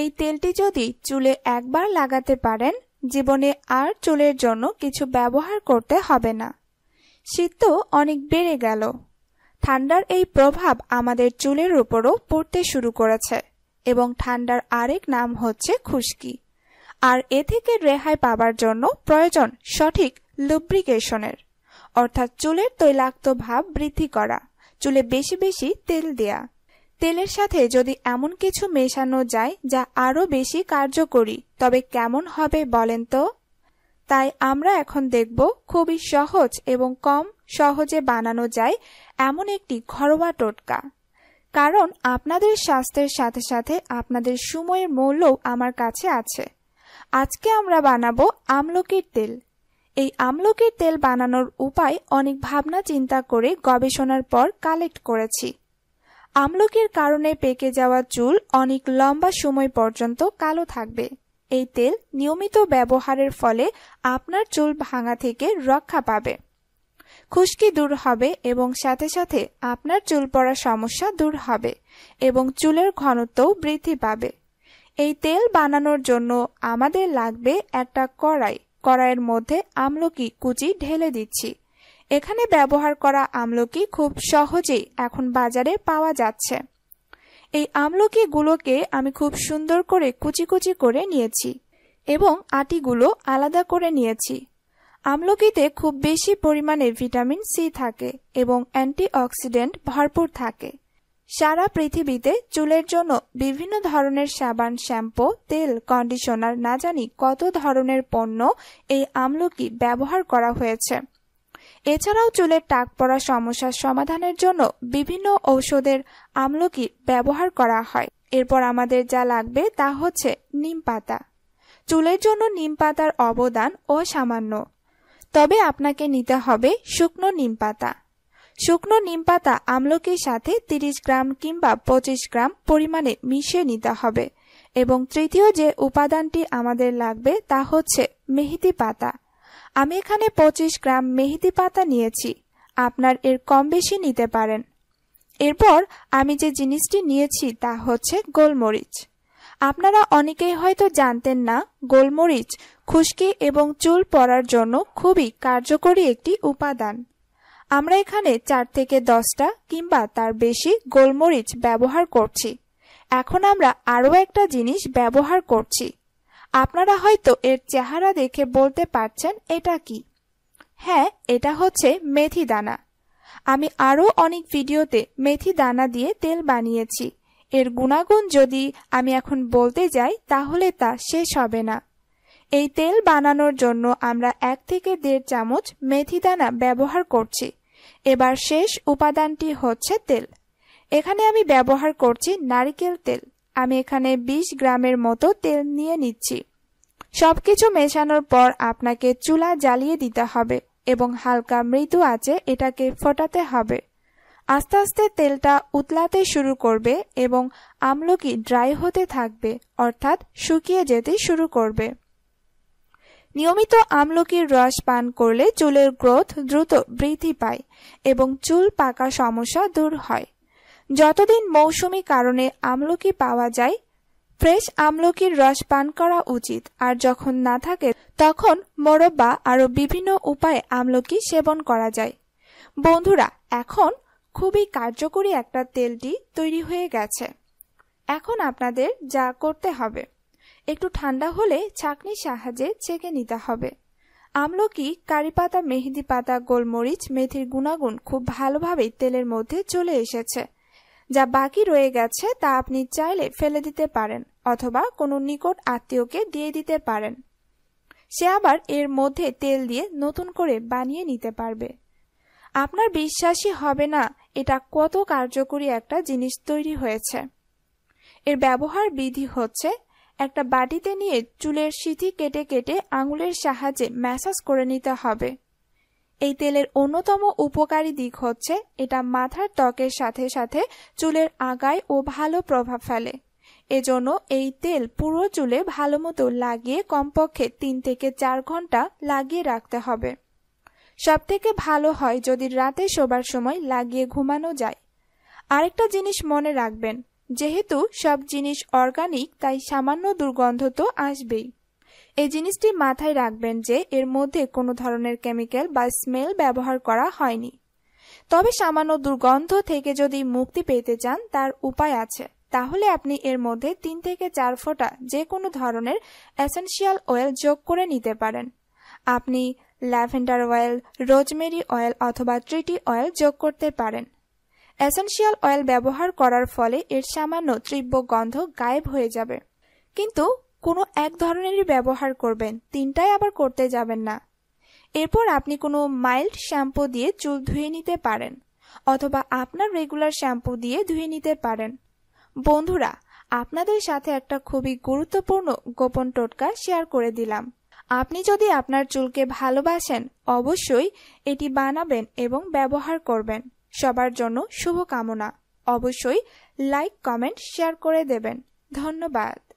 এই তেলটি যদি চুলে একবার লাগাতে পারেন, জীবনে আর চুলের জন্য কিছু ব্যবহার করতে হবে না। শীত তো অনেক বেড়ে গেল। ঠান্ডার এই প্রভাব আমাদের চুলের উপরও পড়তে শুরু করেছে এবং ঠান্ডার আরেক নাম হচ্ছে খুশকি। আর এ থেকে রেহাই পাবার জন্য প্রয়োজন সঠিক লুব্রিকেশনের, অর্থাৎ চুলের তৈলাক্ত ভাব বৃদ্ধি করা, চুলে বেশি বেশি তেল দেয়া। তেলের সাথে যদি এমন কিছু মেশানো যায় যা আরও বেশি কার্যকরী, তবে কেমন হবে বলেন তো? তাই আমরা এখন দেখব খুবই সহজ এবং কম সহজে বানানো যায় এমন একটি ঘরোয়া টোটকা। কারণ আপনাদের স্বাস্থ্যের সাথে সাথে আপনাদের সময়ের মূল্যও আমার কাছে আছে। আজকে আমরা বানাবো আমলকির তেল। এই আমলকির তেল বানানোর উপায় অনেক ভাবনা চিন্তা করে গবেষণার পর কালেক্ট করেছি। আমলকির কারণে পেকে যাওয়া চুল অনেক লম্বা সময় পর্যন্ত কালো থাকবে। এই তেল নিয়মিত ব্যবহারের ফলে আপনার চুল ভাঙা থেকে রক্ষা পাবে। খুশকি দূর হবে এবং সাথে সাথে আপনার চুল পড়ার সমস্যা দূর হবে এবং চুলের ঘনত্বও বৃদ্ধি পাবে। এই তেল বানানোর জন্য আমাদের লাগবে একটা কড়াই। কড়াইয়ের মধ্যে আমলকি কুচি ঢেলে দিচ্ছি। এখানে ব্যবহার করা আমলকি খুব সহজেই এখন বাজারে পাওয়া যাচ্ছে। এই আমলকিগুলোকে আমি খুব সুন্দর করে কুচি কুচি করে নিয়েছি এবং আটিগুলো আলাদা করে নিয়েছি। আমলকিতে খুব বেশি পরিমাণে ভিটামিন সি থাকে এবং অ্যান্টিঅক্সিডেন্ট ভরপুর থাকে। সারা পৃথিবীতে চুলের জন্য বিভিন্ন ধরনের সাবান, শ্যাম্পু, তেল, কন্ডিশনার, না জানি কত ধরনের পণ্য এই আমলকি ব্যবহার করা হয়েছে। এছাড়াও চুলের টাক পড়া সমস্যার সমাধানের জন্য বিভিন্ন ঔষধের আমলকি ব্যবহার করা হয়। এরপর আমাদের যা লাগবে তা হচ্ছে নিম পাতা। চুলের জন্য নিম পাতার অবদান অসামান্য। তবে আপনাকে নিতে হবে শুকনো নিম পাতা। শুকনো নিম পাতা আমলকির সাথে 30 গ্রাম কিংবা 25 গ্রাম পরিমাণে মিশিয়ে নিতে হবে। এবং তৃতীয় যে উপাদানটি আমাদের লাগবে তা হচ্ছে মেহেদি পাতা। আমি এখানে 25 গ্রাম মেহেদি পাতা নিয়েছি। আপনার এর কম বেশি নিতে পারেন। এরপর আমি যে জিনিসটি নিয়েছি তা হচ্ছে গোলমরিচ। আপনারা অনেকেই হয়তো জানতেন না, গোলমরিচ খুশকি এবং চুল পড়ার জন্য খুবই কার্যকরী একটি উপাদান। আমরা এখানে চার থেকে দশটা কিংবা তার বেশি গোলমরিচ ব্যবহার করছি। এখন আমরা আরও একটা জিনিস ব্যবহার করছি। আপনারা হয়তো এর চেহারা দেখে বলতে পারছেন, এটা কি? হ্যাঁ এটা হচ্ছে মেথি দানা। আমি আরও অনেক ভিডিওতে মেথি দানা দিয়ে তেল বানিয়েছি। এর গুণাগুণ যদি আমি এখন বলতে যাই, তাহলে তা শেষ হবে না। এই তেল বানানোর জন্য আমরা এক থেকে দেড় চামচ মেথি দানা ব্যবহার করছি। এবার শেষ উপাদানটি হচ্ছে তেল। এখানে আমি ব্যবহার করছি নারিকেল তেল। আমি এখানে ২০ গ্রামের মতো তেল নিয়ে নিচ্ছি। সবকিছু মেশানোর পর আপনাকে চুলা জ্বালিয়ে দিতে হবে এবং হালকা মৃদু আছে এটাকে ফোটাতে হবে। আস্তে আস্তে তেলটা উতলাতে শুরু করবে এবং আমলকি ড্রাই হতে থাকবে, অর্থাৎ শুকিয়ে যেতে শুরু করবে। নিয়মিত আমলকির রস পান করলে চুলের গ্রোথ দ্রুত বৃদ্ধি পায় এবং চুল পাকা সমস্যা দূর হয়। যতদিন মৌসুমি কারণে আমলকি পাওয়া যায়, ফ্রেশ আমলকির রস পান করা উচিত। আর যখন না থাকে, তখন মোরব্বা আরও বিভিন্ন উপায়ে আমলকি সেবন করা যায়। বন্ধুরা, এখন খুবই কার্যকরী একটা তেলটি তৈরি হয়ে গেছে। এখন আপনাদের যা করতে হবে, একটু ঠান্ডা হলে ছাকনির সাহায্যে ছেঁকে নিতে হবে। আমলকি, কারি পাতা, মেহেদি পাতা, গোলমরিচ, মেথির গুণাগুণ খুব ভালোভাবেই তেলের মধ্যে চলে এসেছে। যা বাকি রয়ে গেছে তা আপনি চাইলে ফেলে দিতে পারেন, অথবা কোনো নিকট আত্মীয়কে দিয়ে দিতে পারেন। সে আবার এর মধ্যে তেল দিয়ে নতুন করে বানিয়ে নিতে পারবে। আপনার বিশ্বাসই হবে না, এটা কত কার্যকরী একটা জিনিস তৈরি হয়েছে। এর ব্যবহার বিধি হচ্ছে, একটা বাটিতে নিয়ে চুলের সিথি কেটে কেটে আঙুলের সাহায্যে ম্যাসাজ করে নিতে হবে। এই তেলের অন্যতম উপকারী দিক হচ্ছে, এটা মাথার ত্বকের সাথে সাথে চুলের আগায় ও ভালো প্রভাব ফেলে। এজন্য এই তেল পুরো চুলে ভালো মতো লাগিয়ে কমপক্ষে তিন থেকে চার ঘণ্টা লাগিয়ে রাখতে হবে। সব থেকে ভালো হয় যদি রাতে শোবার সময় লাগিয়ে ঘুমানো যায়। আরেকটা জিনিস মনে রাখবেন, যেহেতু সব জিনিস অর্গানিক তাই সামান্য দুর্গন্ধ তো আসবেই। এই জিনিসটি মাথায় রাখবেন যে এর মধ্যে কোনো ধরনের কেমিক্যাল বা স্মেল ব্যবহার করা হয়নি। তবে সামান্য দুর্গন্ধ থেকে যদি মুক্তি পেতে চান, তার উপায় আছে। তাহলে আপনি এর মধ্যে তিন থেকে চার ফোঁটা যে কোনো ধরনের এসেন্সিয়াল অয়েল যোগ করে নিতে পারেন। আপনি ল্যাভেন্ডার অয়েল, রোজমেরি অয়েল অথবা ট্রিটি অয়েল যোগ করতে পারেন। এসেন্সিয়াল অয়েল ব্যবহার করার ফলে এর সামান্য তীব্র গন্ধ গায়েব হয়ে যাবে। কিন্তু কোনো এক ধরনেরই ব্যবহার করবেন, তিনটাই আবার করতে যাবেন না। এরপর আপনি কোনো মাইল্ড শ্যাম্পু দিয়ে চুল ধুয়ে নিতে পারেন, অথবা আপনার রেগুলার শ্যাম্পু দিয়ে ধুয়ে নিতে পারেন। বন্ধুরা, আপনাদের সাথে একটা খুবই গুরুত্বপূর্ণ গোপন টোটকা শেয়ার করে দিলাম। আপনি যদি আপনার চুলকে ভালোবাসেন, অবশ্যই এটি বানাবেন এবং ব্যবহার করবেন। সবার জন্য শুভকামনা। অবশ্যই লাইক, কমেন্ট, শেয়ার করে দেবেন। ধন্যবাদ।